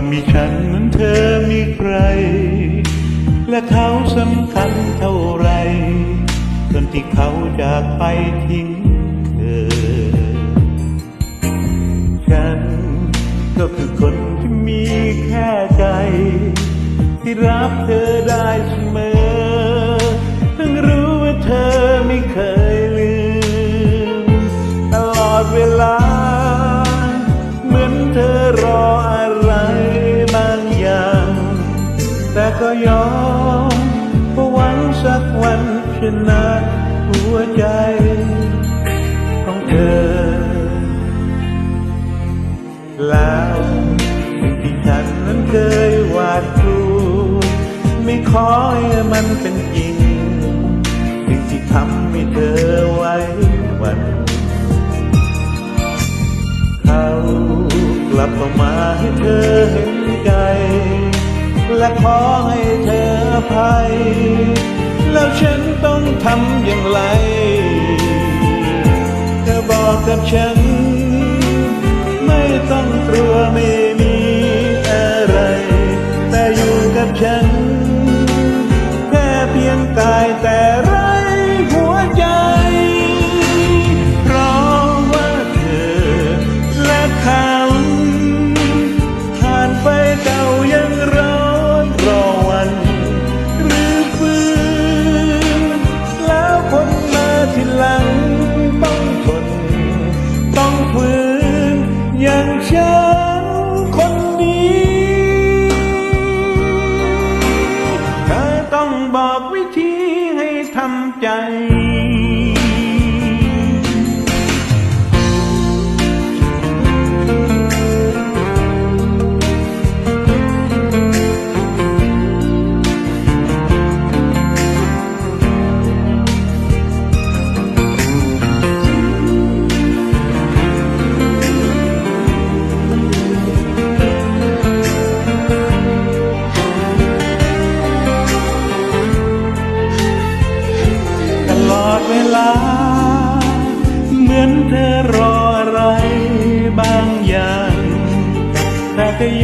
ามีฉันนั้นเธอมีใคร และเขาสำคัญเท่าไรจนที่เขาจากไปทิ้งเธอ ฉันก็คือคนที่มีแค่ใจ ที่รับเธอได้เสมอ ก็ยอมเพราะหวังสักวันชนะหัวใจของเธอ แล้วสิ่งที่ฉันนั้นเคยหวาดกลัวไม่ขอให้มันเป็นจริงสิ่งที่ทำให้เธอไว้วันเขากลับเข้ามาให้เธอเห็น และขอให้เธออภัย แล้วฉันต้องทำอย่างไร เธอบอกกับฉัน บอกวิธีให้ทำใจ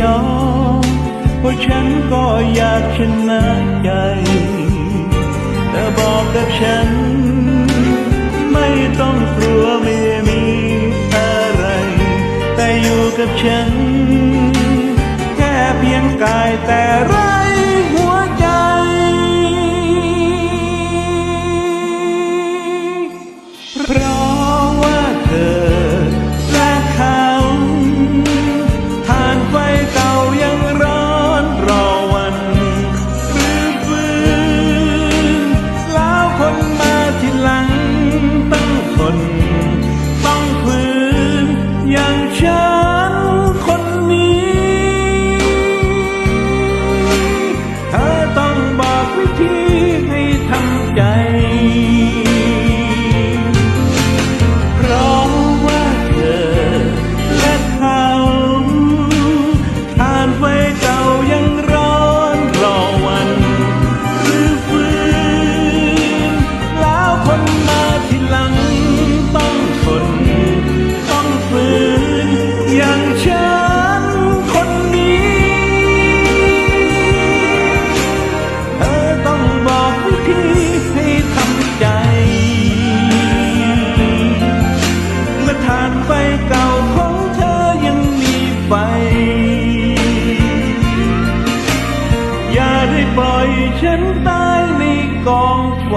ยอมเพราะฉันก็อยากชนะใจเธอบอกกับฉัน ไม่ต้องกลัวไม่มีอะไร แต่อยู่กับฉัน แค่เพียงกายแต่รหั ปล่อยฉันตายในกองไฟ